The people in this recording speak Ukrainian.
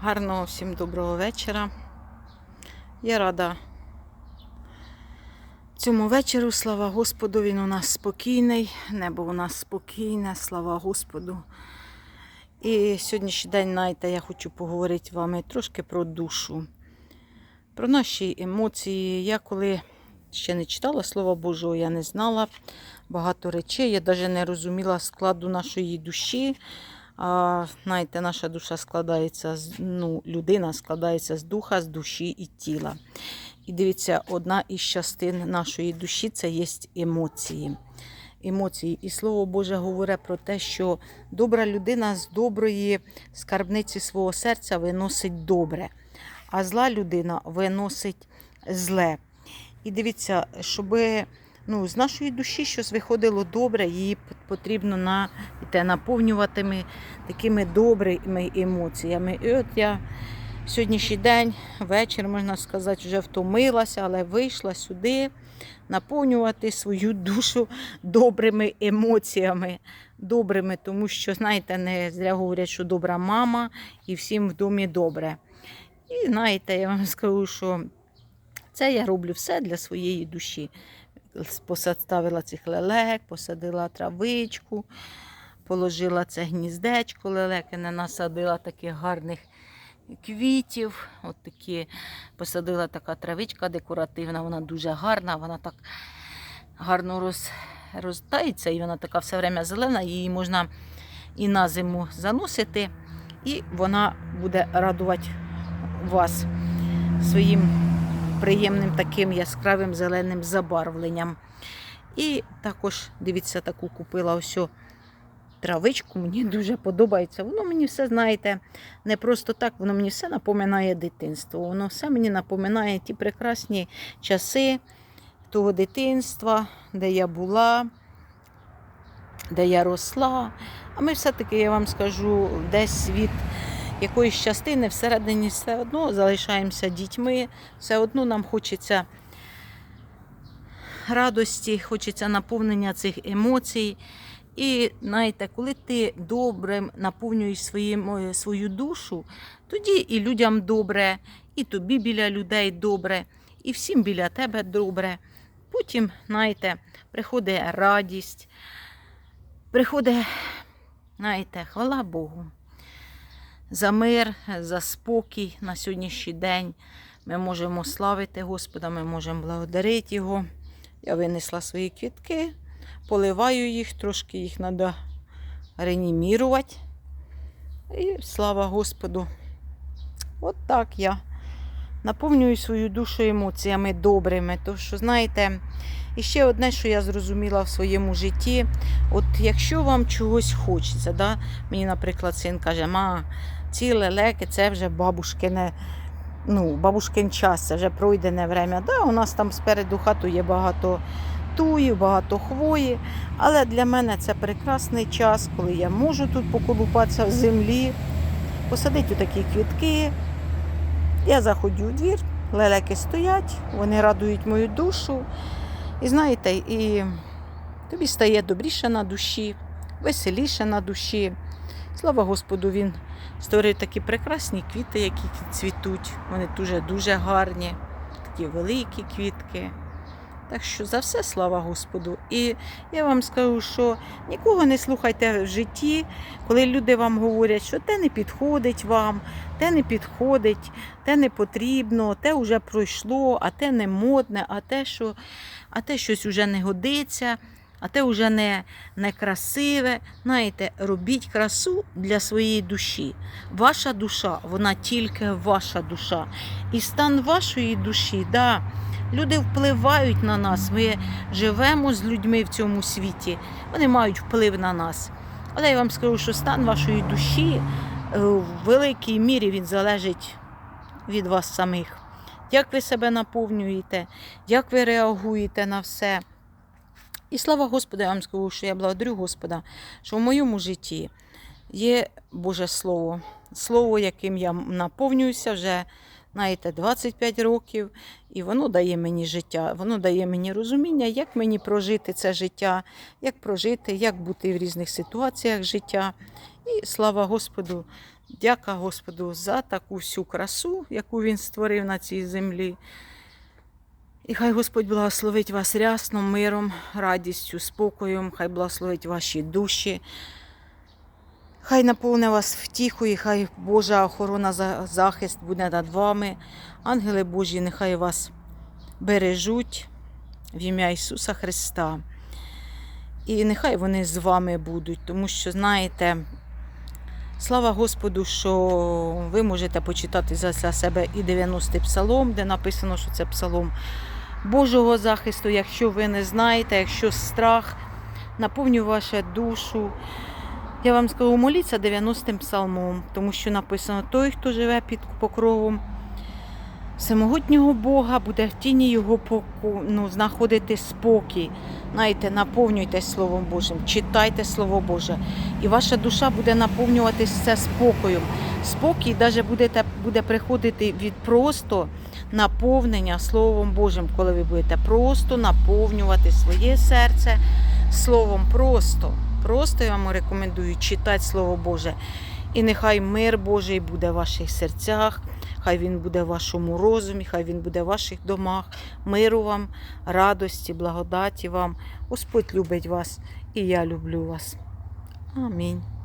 Гарного всім доброго вечора. Я рада цьому вечору. Слава Господу, він у нас спокійний, небо у нас спокійне, слава Господу. І сьогоднішній день, знаєте, я хочу поговорити з вами трошки про душу, про наші емоції. Я коли ще не читала Слова Божого, я не знала багато речей. Я навіть не розуміла складу нашої душі. А, знаєте, наша душа складається з ну, людина складається з духа, з душі і тіла. І дивіться, одна із частин нашої душі це є емоції. Емоції. І слово Боже говорить про те, що добра людина з доброї скарбниці свого серця виносить добре, а зла людина виносить зле. І дивіться, щоби ну, з нашої душі щось виходило добре, її потрібно на, те, наповнювати такими добрими емоціями. І от я сьогоднішній день, вечір, можна сказати, вже втомилася, але вийшла сюди наповнювати свою душу добрими емоціями. Добрими, тому що, знаєте, не зря говорять, що добра мама і всім в домі добре. І знаєте, я вам скажу, що це я роблю все для своєї душі. Посадила цих лелек, посадила травичку, положила це гніздечко лелекине, насадила таких гарних квітів. От такі посадила така травичка декоративна, вона дуже гарна, вона так гарно роз, розтається, і вона така все время зелена, її можна і на зиму заносити, і вона буде радувати вас своїм приємним таким яскравим зеленим забарвленням. І також, дивіться, таку купила ось травичку, мені дуже подобається. Воно мені все, знаєте, не просто так, воно мені все напоминає дитинство. Воно все мені напоминає ті прекрасні часи того дитинства, де я була, де я росла. А ми все-таки, я вам скажу, десь від якоїсь частини всередині все одно залишаємося дітьми, все одно нам хочеться радості, хочеться наповнення цих емоцій. І знаєте, коли ти добре наповнюєш своїм, свою душу, тоді і людям добре, і тобі біля людей добре, і всім біля тебе добре. Потім, знаєте, приходить радість, приходить, знаєте, хвала Богу за мир, за спокій на сьогоднішній день. Ми можемо славити Господа, ми можемо благодарити Його. Я винесла свої квітки, поливаю їх, трошки їх треба реанімірувати. І слава Господу. От так я наповнюю свою душу емоціями добрими. Тому що, знаєте, і ще одне, що я зрозуміла в своєму житті, от якщо вам чогось хочеться, да? мені, наприклад, син каже, ма, ці лелеки це вже бабушкине, ну, бабушкин час, це вже пройдене время. Да, у нас там спереду хату є багато туї, багато хвої. Але для мене це прекрасний час, коли я можу тут поколупатися в землі, посадити такі квітки. Я заходжу у двір, лелеки стоять, вони радують мою душу. І знаєте, і тобі стає добріше на душі, веселіше на душі. Слава Господу, він створив такі прекрасні квіти, які цвітуть. Вони дуже-дуже гарні, такі великі квітки. Так що за все слава Господу. І я вам скажу, що нікого не слухайте в житті, коли люди вам говорять, що те не підходить вам, те не підходить, те не потрібно, те вже пройшло, а те не модне, а те, що, а те щось вже не годиться. А те вже не, не красиве. Знаєте, робіть красу для своєї душі. Ваша душа, вона тільки ваша душа. І стан вашої душі, да, люди впливають на нас. Ми живемо з людьми в цьому світі, вони мають вплив на нас. Але я вам скажу, що стан вашої душі е, в великій мірі він залежить від вас самих. Як ви себе наповнюєте, як ви реагуєте на все. І слава Господу, я вам скажу, що я благодарю Господа, що в моєму житті є Боже Слово, Слово, яким я наповнююся вже, знаєте, 25 років, і воно дає мені життя, воно дає мені розуміння, як мені прожити це життя, як прожити, як бути в різних ситуаціях життя. І слава Господу, дяка Господу за таку всю красу, яку Він створив на цій землі. І хай Господь благословить вас рясном, миром, радістю, спокоєм, хай благословить ваші душі. Хай наповне вас втіхою, хай Божа охорона за- захист буде над вами. Ангели Божі, нехай вас бережуть в ім'я Ісуса Христа. І нехай вони з вами будуть, тому що, знаєте, слава Господу, що ви можете почитати за себе і 90-й псалом, де написано, що це псалом Божого захисту. Якщо ви не знаєте, якщо страх наповнює вашу душу. Я вам скажу, моліться 90-м псалмом, тому що написано: той, хто живе під покровом всемогутнього Бога, буде в тіні його поку, ну, знаходити спокій. Знаєте, наповнюйтесь Словом Божим, читайте Слово Боже, і ваша душа буде наповнюватися спокоєм. Спокій навіть буде приходити від просто наповнення Словом Божим, коли ви будете просто наповнювати своє серце Словом просто. Просто я вам рекомендую читати Слово Боже. І нехай мир Божий буде в ваших серцях, хай він буде в вашому розумі, хай він буде в ваших домах. Миру вам, радості, благодаті вам. Господь любить вас і я люблю вас. Амінь.